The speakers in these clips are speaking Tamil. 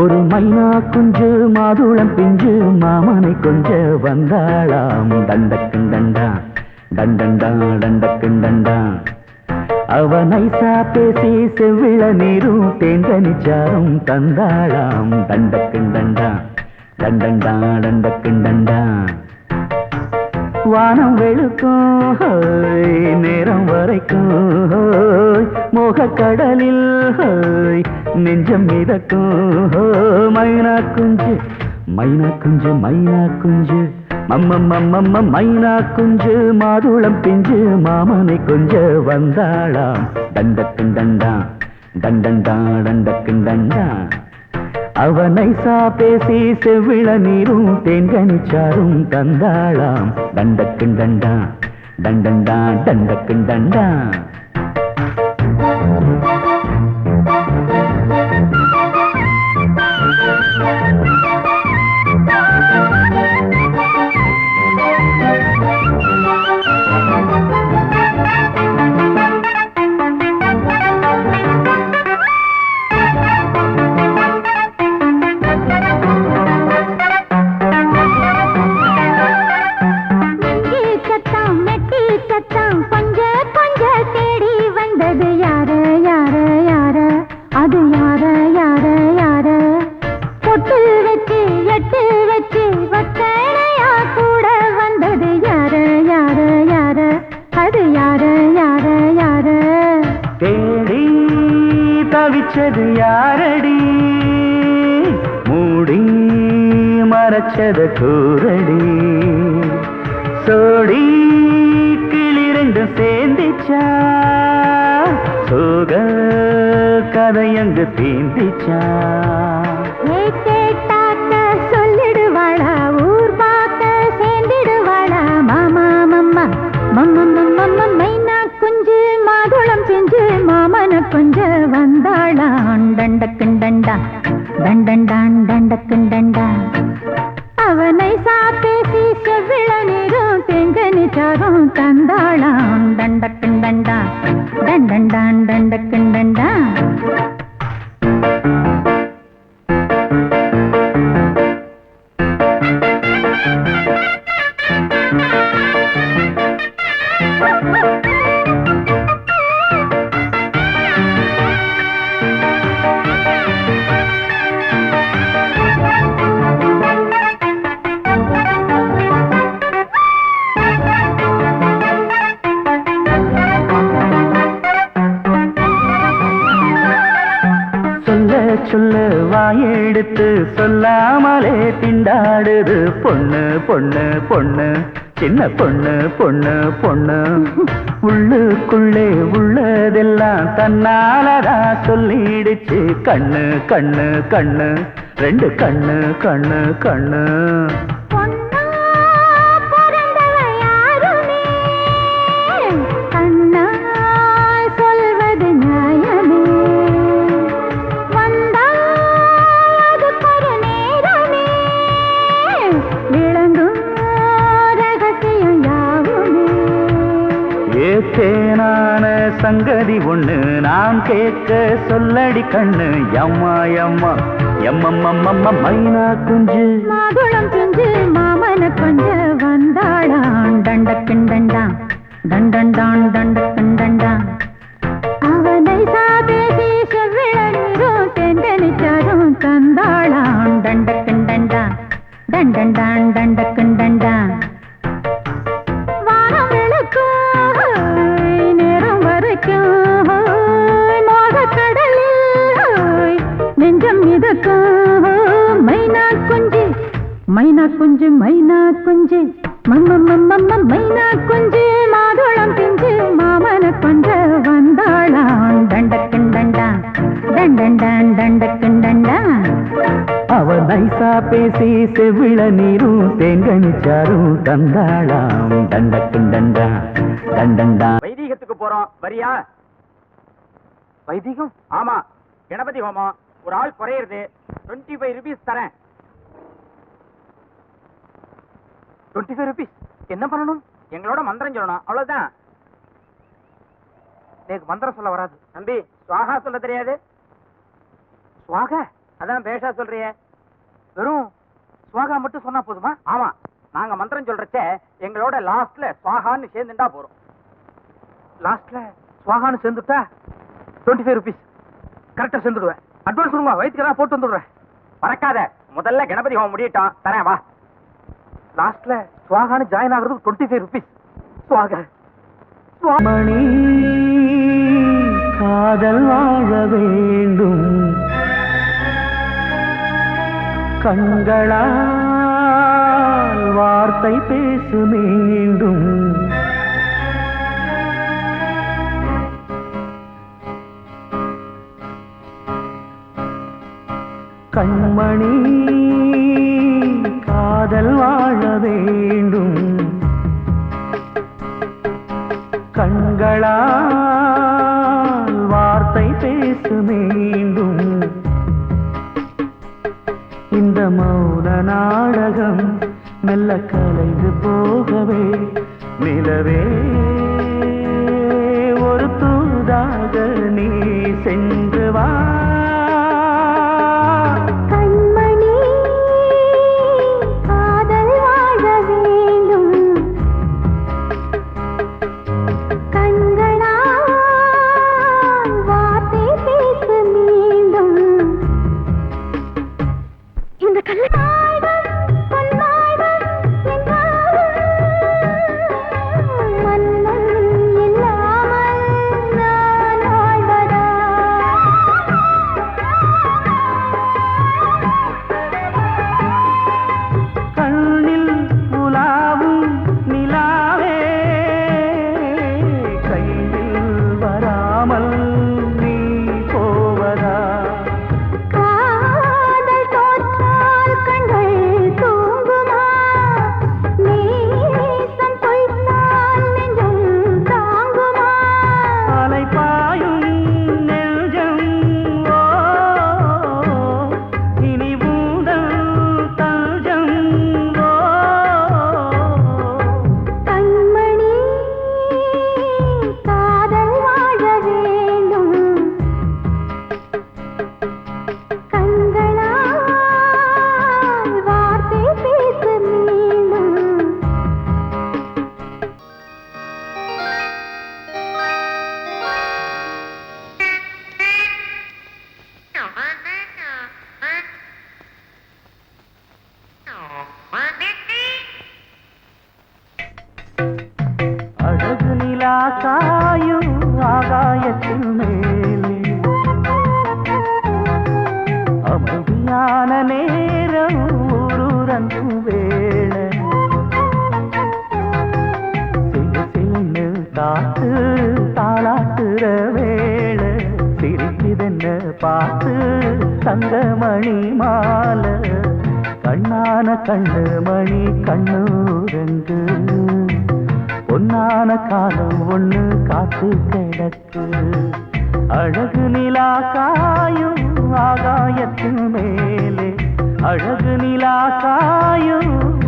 ஒரு மைனா குஞ்சு மாதுளம் பிஞ்சு மாமனை கொஞ்ச வந்தாளாம். தண்டக்கும் தண்டா தண்டண்டா தண்டக்கும் தண்டா. அவ நைசா பேசி செவ்விள நீரும் தேங்கனிச்சாரும் தந்தாளாம். தண்டக்கும் தண்டா தண்டண்டா தண்டக்கும் தண்டா. வானம் வெளுக்கும் நேரம் வரைக்கும் மோக கடலில் ஹோய், நெஞ்சம் மிதக்கும். மைனா குஞ்சு மைனா குஞ்சு மைனா குஞ்சு மம்மம்மம்மம்ம மைனா குஞ்சு மாதுளம் பிஞ்சு மாமனை கொஞ்ச வந்தாளாம். தண்டக்கும் தண்டா தண்டண்டா டண்டக்கும் தண்டா. அவனை சா பேசி செவ்விள நீரும் தேன்கனிச்சாரும் தந்தாளாம். தண்டக்கும் தண்டா தண்டண்டா தண்டக்கும் சாரும் தந்தாளாம். தண்டக்கண்டண்டா தண்டண்டான் தண்டக்கண்டண்டா சின்ன பொண்ணு பொண்ணு பொண்ணு. உள்ளுக்குள்ளே உள்ளதெல்லாம் தன்னாலதா சொல்லிடுச்சு. கண்ணு கண்ணு கண்ணு. ரெண்டு கண்ணு கண்ணு கண்ணு. சங்கதி ஒண்ணு நான் கேட்க சொல்லடி கண்ணு. எம்மா எம்மா எம்மம்மம்மம்ம மைனா குஞ்சு. மாதுளம் குஞ்சு மாமன கொஞ்ச வந்தாளான் தண்டக்கிண்டண்டா தண்டண்டான் தண்டக்கிண்டண்டா கணபதி ஹோமம் ஒரு ஆள் குறையிறது. டுவெண்ட்டி ஃபைவ் ருபீஸ் தரேன். டுவெண்ட்டி ஃபைவ் ருபீஸ் என்ன பண்ணணும்? எங்களோட மந்திரம் சொல்லணும். அவ்வளவுதான். எனக்கு மந்திரம் சொல்ல வராது. தம்பி சுவாகா சொல்ல தெரியாது. சுவாக? அதான் பேஷா சொல்றிய. வெறும் சுவாகா மட்டும் சொன்னா போதுமா? ஆமா. நாங்க மந்திரம் சொல்றச்ச எங்களோட லாஸ்ட்ல சுவாகான்னு சேர்ந்துட்டா போறோம். லாஸ்ட்ல சுவாகான்னு சேர்ந்துட்டா டுவெண்ட்டி ஃபைவ் ருபீஸ் கரெக்டா செஞ்சுடுவேன் அட்வான்ஸ் கொடுங்க வயிற்றுக்கு தான் போட்டு வந்துடுறேன். மறக்காத. முதல்ல கணபதி ஹோம் முடியட்டும். தரேன் வா. லாஸ்ட்ல சுவாகான்னு ஜாயின் ஆகுறது டுவெண்ட்டி ஃபைவ் ருபீஸ் சுவாக மணி காதல் வாழ வேண்டும். கண்களால் வார்த்தை பேசு மீண்டும். கண்மணி காதல் வாழ வேண்டும். கண்களால் வார்த்தை பேச வேண்டும். இந்த மௌன நாடகம் மெல்ல கலைந்து போகவே நிலவே. ஒரு தூதாக நீ சென்று தங்கும் வேளை சிலு சிலுன்னு காத்து தாளாட்டுற வேளை. சிரிக்குதுன்னு பார்த்து தங்கமணி மாலை. கண்ணான கண்ணு மணி கண்ணூரங்கு. பொன்னான காலம் ஒண்ணு காத்து கிடக்கு. அழகு நிலா காயும் ஆகாயத்தின் மேலே. அழகு நிலா காயும்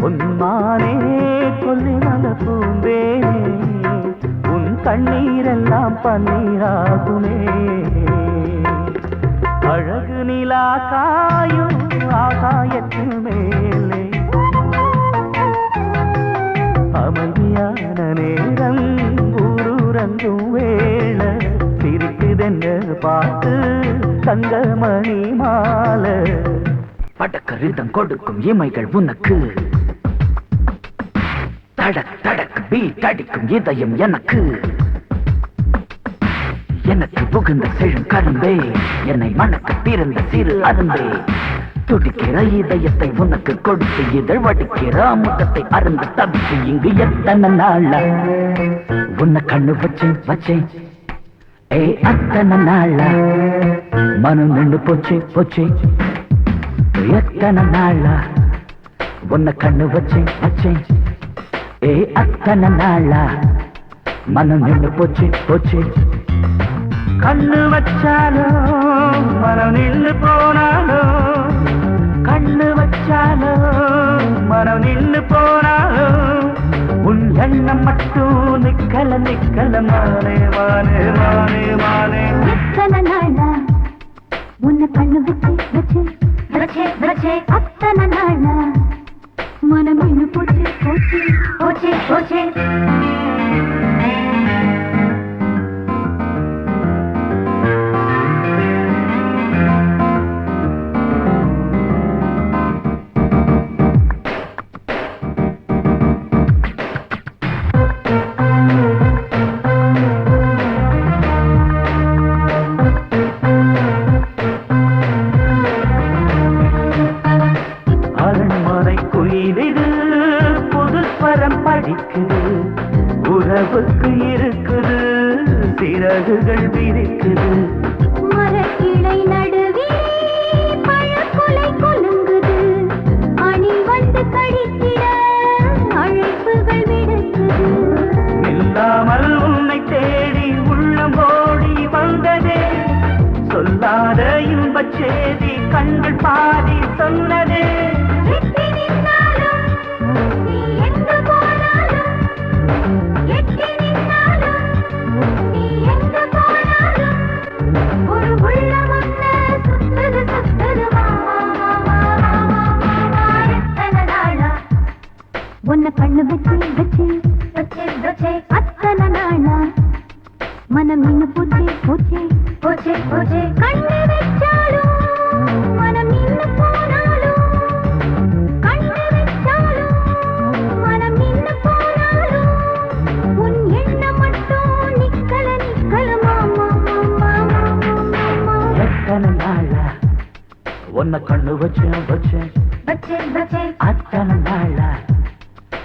பொன்மானே கொல்லி வந்த பூந்தேனே உன் கண்ணீரெல்லாம் பன்னீராகுமே. அழகு நிலா காயும் ஆகாயத்தின் மேலே. அமைதியான நேரம் ஊருறங்கும் வேளை. சிரிக்குதென்று பார்த்து தங்கமணி மாலை. படக்கரிதம் கொடுக்கும் இமைகள் உனக்கு. தடக் தடக் பீட் அடிக்கும் இதயம் எனக்கு. எனக்கு புகுந்த செழும் கரும்பே என்னை மணக்க பிறந்த சிறு அரும்பே. துடிக்கிற இதயத்தை உனக்கு கொடுத்து இதழ் வடிக்கிற அமுகத்தை அருந்து தவித்து இங்கு எத்தனை நாளா? உன்னை கண்ணு வச்சேன் வச்சேன் ஏ அத்தனை நாளா? மனம் நின்று போச்சு போச்சு. எத்தனை நாளா? உன்னை கண்ணு வச்சேன் வச்சேன் ఏ అక్కన నాళ్ళ మన నిన్ను పొచ్చి పొచ్చి. కన్ను వచ్చాను మనం నిన్ను పోనాను కన్ను వచ్చాను మనం నిన్ను పోనాను ഉള്ളെണ്ണ മട്ടു നിക്കല നിക്കല മാനേ മാനേ മാനേ മാനേ നിക്കല നാള മുന്ന കണ്ണു വെച്ച് വെച്ച് വെച്ച് വെച്ച് അത്തന നാള మనం వినుకొచ్చే వచ్చే వచ్చే. பாதி சொன்னதே.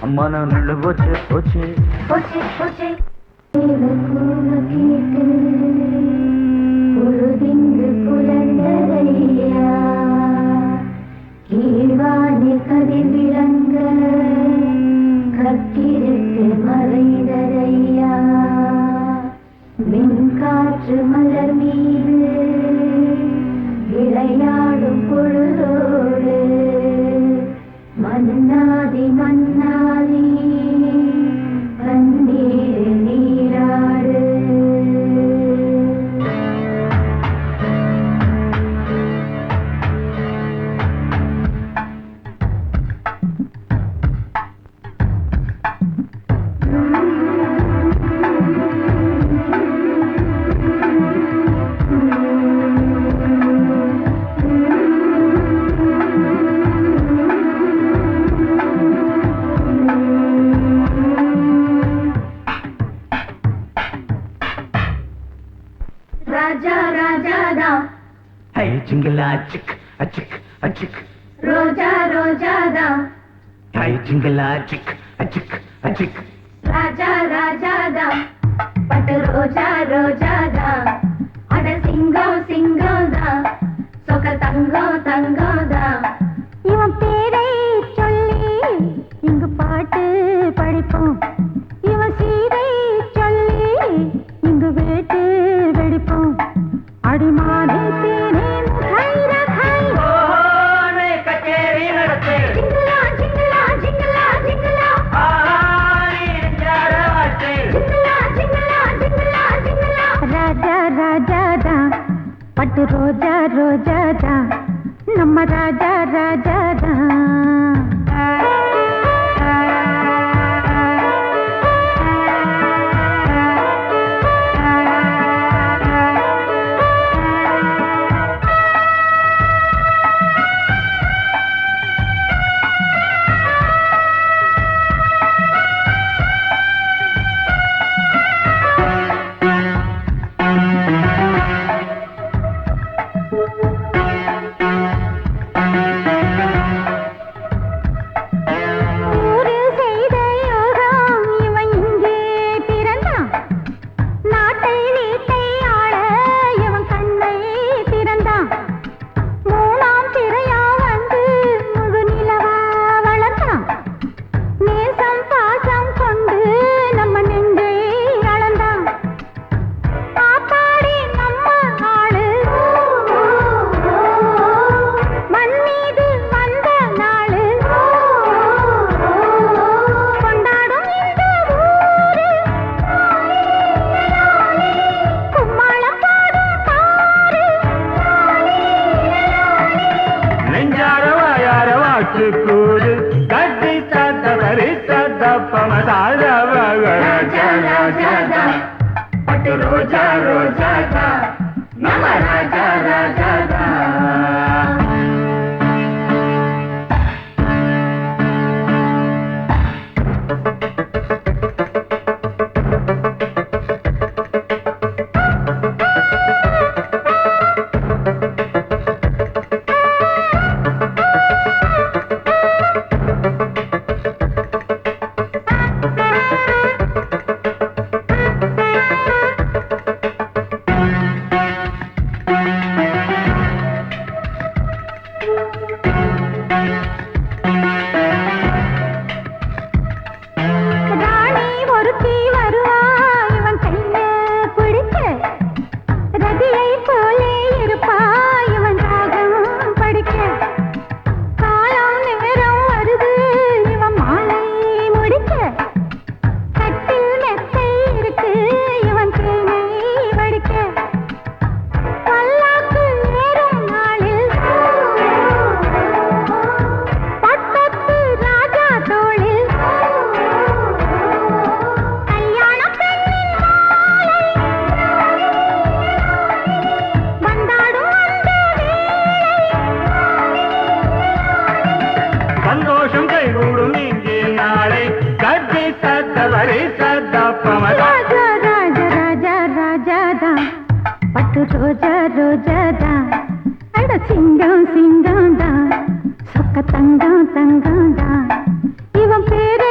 మన నడువచ్చే వచ్చే. వచ్చే వచ్చే. சிங்கிள் லாஜிக் రోజా రోజా నమ్మ రాజా రాజా பம தாழ பட்டு ரோஜா ரோஜா ரோஜா ரோஜாதா அட சிங்கம் சிங்கம்தா சொக்க தங்கம் தங்கம்தா இவன் பேரு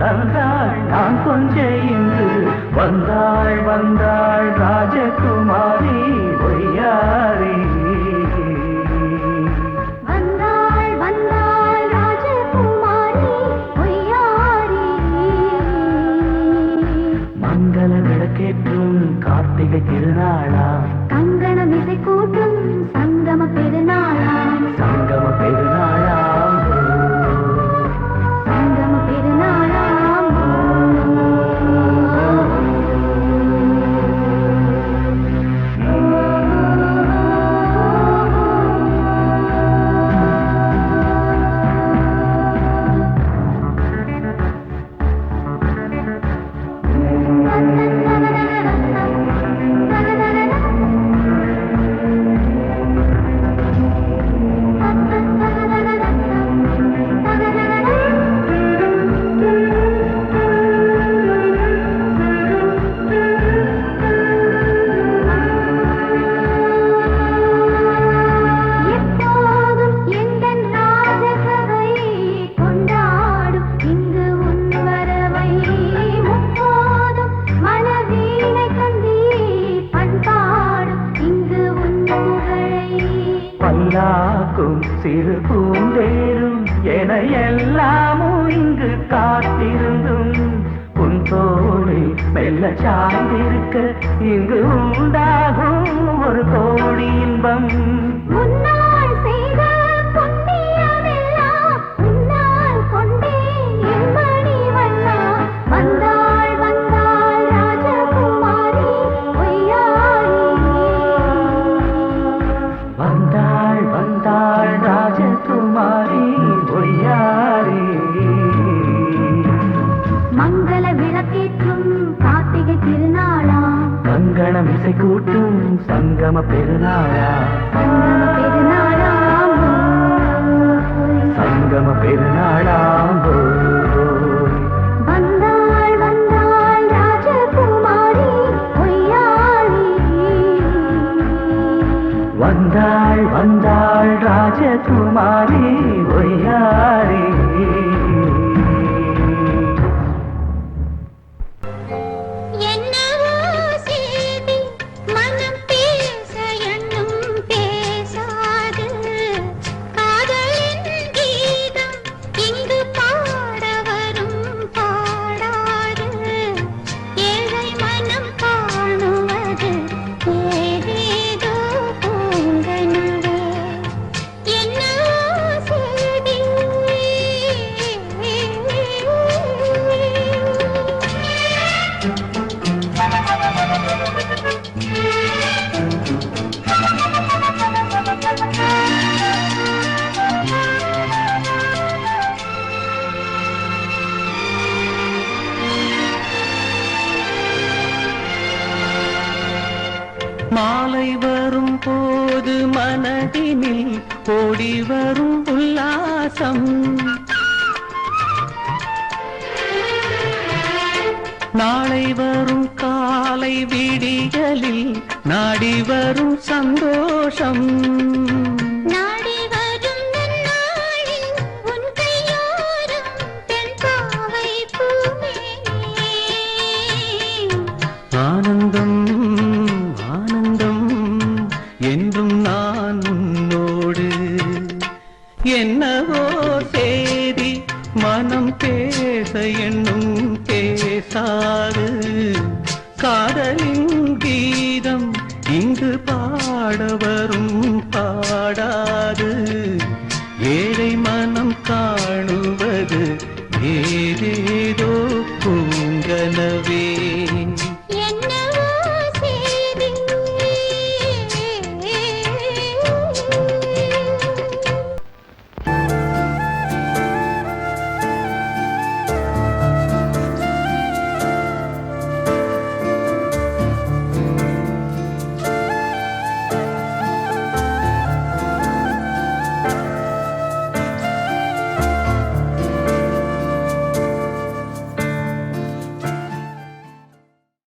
தந்தாள் நான் கொஞ்சே இன்று வந்தாள் வந்தாள் ராஜகுமாரி ஒய்யாரே மங்கள விளக்கேற்றும் கார்த்திகை திருநாளா? சேர்ந்திருக்க இங்கு உண்டாகும் ஒரு கோடி இன்பம். நம்ம பெருநாளா? சங்கம பெருநாளா வந்தாள் வந்தாள் ராஜகுமாரி ஒய்யாரே ஓடி வரும் உல்லாசம். நாளை வரும் காலை விடிகளில் நாடி வரும் சந்தோஷம். என்னும் கேசாறு. காதலின் கீதம் இங்கு பாடவரும் பாடாது. ஏழை மனம் கா